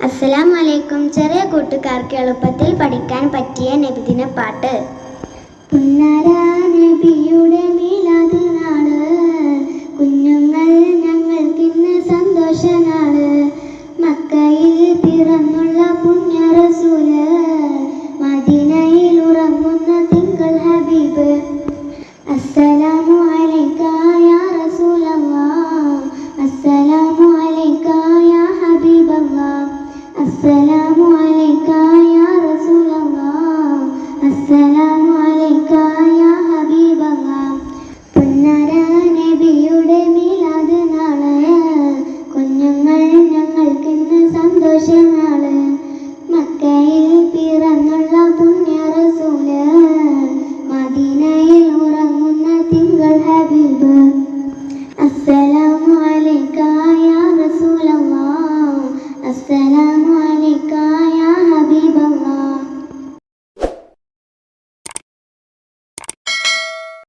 അസ്സലാം വലൈക്കും ചെറിയ കൂട്ടുകാർക്ക് എളുപ്പത്തിൽ പഠിക്കാൻ പറ്റിയ നബിദിന പാട്ട്. പുന്നാര നബിയുടെ നാൾ. കുഞ്ഞുങ്ങൾ ഞങ്ങൾക്കിന്ന് സന്തോഷനാൾ മക്കയിൽ പിറന്നുള്ള പുണ്യ പുന്നര നബിയുടെ കുഞ്ഞുങ്ങൾ ഞങ്ങൾക്കിന്ന് മക്കയിൽ പിറന്നുള്ള പുണ്യ മദീനയിൽ ഉറങ്ങുന്ന തിങ്കൾ ഹബീബ്. അസ്സലാമു അലൈക്ക യാ അസ്സലാമു